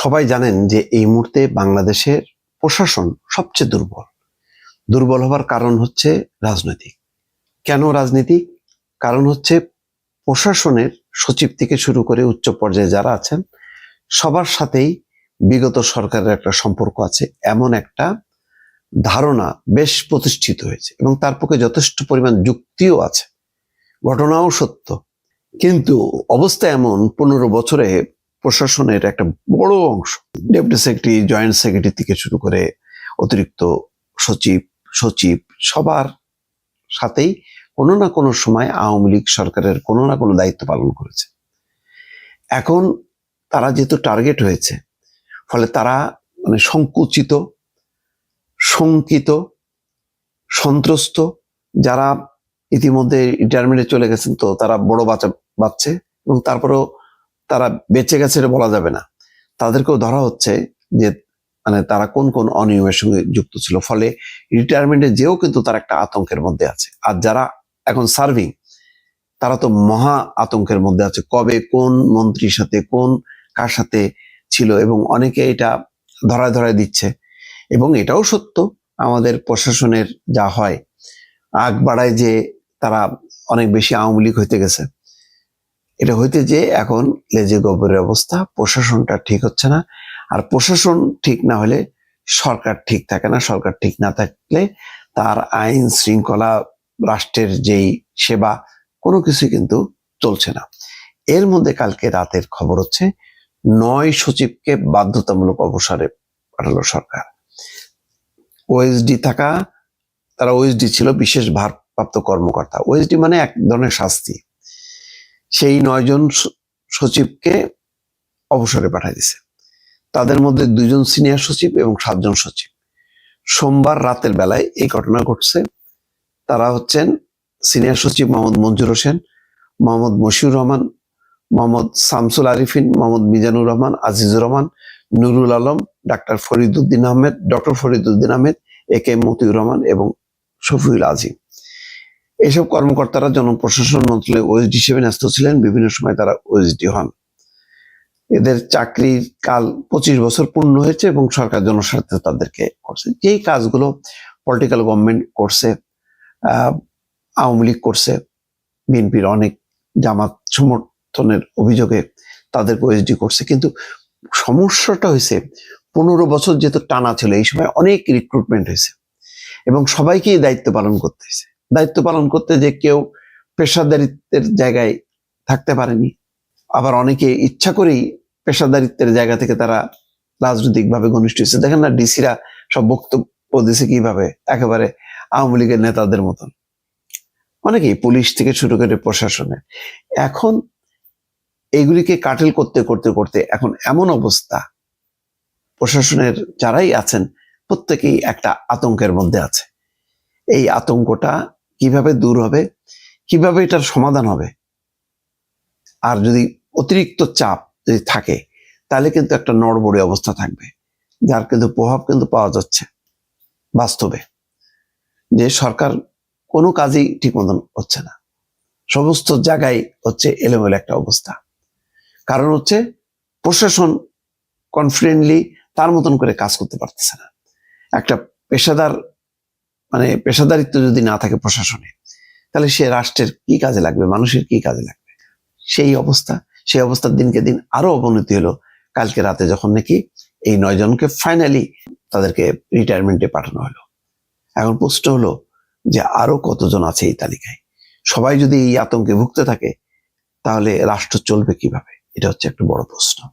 সবাই জানেন যে এই মুহূর্তে বাংলাদেশের প্রশাসন সবচেয়ে দুর্বল। দুর্বল হবার কারণ হচ্ছে রাজনৈতিক। কেন রাজনীতিক? কারণ হচ্ছে প্রশাসনের সচিব থেকে শুরু করে উচ্চ পর্যায়ে যারা আছেন, সবার সাথেই বিগত সরকারের একটা সম্পর্ক আছে, এমন একটা ধারণা বেশ প্রতিষ্ঠিত হয়েছে এবং তার পক্ষে যথেষ্ট পরিমাণ যুক্তিও আছে। ঘটনাও সত্য। কিন্তু অবস্থা এমন, পনেরো বছরে প্রশাসনের একটা বড় অংশ। ডেপুটি সেক্রেটারি জয়েন্ট সেক্রেটারি থেকে শুরু করে অতিরিক্ত সচিব সচিব সবার সাথেই কোনো না কোনো সময় আওয়ামী লীগ সরকারের কোনো না কোনো দায়িত্ব পালন করেছে। এখন তারা যেহেতু টার্গেট হয়েছে, ফলে তারা মানে সংকুচিত, শঙ্কিত, সন্ত্রস্ত, যারা ইতিমধ্যে রিটায়ারমেন্টে চলে গেছেন তো তারা বড় বাচ্চা বাচ্চে এবং তারপরেও তারা বেঁচে গেছে এটা বলা যাবে না। তাদেরকেও ধরা হচ্ছে যে মানে তারা কোন কোন অনিয়মের সঙ্গে যুক্ত ছিল। ফলে রিটায়ারমেন্টে যেও কিন্তু তার একটা আতঙ্কের মধ্যে আছে। আর যারা এখন সার্ভিং তারা তো মহা আতঙ্কের মধ্যে আছে। কবে কোন মন্ত্রীর সাথে, কোন কার সাথে ছিল এবং অনেকে এটা ধরায় ধরায় দিচ্ছে। এবং এটাও সত্য, আমাদের প্রশাসনের যা হয়, আগ বাড়ায় যে তারা অনেক বেশি আওয়ামী লীগ হইতে গেছে। এটা হইতে যে এখন লেজে গোবরের অবস্থা, প্রশাসনটা ঠিক হচ্ছে না। আর প্রশাসন ঠিক না হলে সরকার ঠিক থাকে না, সরকার ঠিক না থাকলে তার আইন শৃঙ্খলা, রাষ্ট্রের যেই সেবা, কোনো কিছু কিন্তু চলছে না। এর মধ্যে কালকে রাতের খবর হচ্ছে, নয় সচিবকে বাধ্যতামূলক অবসরে পাঠালো সরকার। ওএসডি থাকা, তারা ওএসডি ছিল, বিশেষ ভারপ্রাপ্ত কর্মকর্তা। ওএসডি মানে এক ধরনের শাস্তি। সেই নয়জন সচিবকে অবসরে পাঠিয়ে দিছে। তাদের মধ্যে দুইজন সিনিয়র সচিব এবং সাতজন সচিব। সোমবার রাতের বেলায় এই ঘটনা ঘটছে। তারা হচ্ছেন সিনিয়র সচিব Mohammad Manjur Hossain, Mohammad Mashiur Rahman, Mohammad Shamsul Arifin, Mohammad Mizanur Rahman, Azizur Rahman, Nurul Alam, doctor Fariduddin Ahmed, doctor Fariduddin Ahmed, A K Motiur Rahman এবং শফিউল আজিম। এইসব কর্মকর্তারা জনপ্রশাসন মন্ত্রণালয়ে ওএসডি হিসেবে ন্যস্ত ছিলেন। বিভিন্ন সময় তারা ওএসডি হন। এদের চাকরির কাল পঁচিশ বছর পূর্ণ হয়েছে এবং সরকার জনস্বার্থে তাদেরকে করছে। যেই কাজগুলো পলিটিক্যাল গভর্নমেন্ট করছে আওয়ামী লীগ করছে, বিএনপির অনেক জামাত সমর্থনের অভিযোগে তাদেরকে ওএসডি করছে। কিন্তু সমস্যাটা হয়েছে, পনেরো বছর যেহেতু টানা ছিল, এই সময় অনেক রিক্রুটমেন্ট হয়েছে এবং সবাইকেই দায়িত্ব পালন করতে হয়েছে। দায়িত্ব পালন করতে যে কেউ পেশাদারিত্বের জায়গায় থাকতে পারেনি। আবার অনেকে ইচ্ছা করেই পেশাদারিত্বের জায়গা থেকে তারা রাজনৈতিকভাবে ঘনিষ্ঠ হয়েছে। দেখেন না, ডিসিরা সব বক্তব্য দিছে কীভাবে? একেবারে আওয়ামী লীগের নেতাদের মতন। অনেকেই পুলিশ থেকে শুরু করে প্রশাসনে। এখন এগুলিকে কাটেল করতে করতে করতে এখন এমন অবস্থা। প্রশাসনের যারাই আছেন, প্রত্যেকেই একটা আতঙ্কের মধ্যে আছে। এই আতঙ্কটা কীভাবে দূর হবে, কীভাবে এটার সমাধান হবে। আর যদি অতিরিক্ত চাপ যদি থাকে, তাহলে কিন্তু একটা নড়বড়ে অবস্থা থাকবে, যার কিন্তু প্রভাব কিন্তু পাওয়া যাচ্ছে বাস্তবে। যে সরকার কোনো কাজই ঠিক মতন হচ্ছে না। সমস্ত জায়গায় হচ্ছে এলোমেলো একটা অবস্থা। কারণ হচ্ছে প্রশাসন কনফিডেন্টলি তার মতন করে কাজ করতে পারতেছে না। একটা পেশাদার মানে পেশাদারিত্ব যদি না থাকে প্রশাসনে, তাহলে সে রাষ্ট্রের কি কাজে লাগবে? মানুষের কি কাজে লাগবে? সেই অবস্থা, সেই অবস্থার দিনকে দিন আরও অবনতি হলো কালকে রাতে যখন নাকি এই নয় জনকে ফাইনালি তাদেরকে রিটায়ারমেন্টে পাঠানো হলো। এখন প্রশ্ন হলো যে আরও কতজন আছে এই তালিকায়? সবাই যদি এই আতঙ্কে ভুগতে থাকে, তাহলে রাষ্ট্র চলবে কীভাবে? এটা হচ্ছে একটা বড় প্রশ্ন।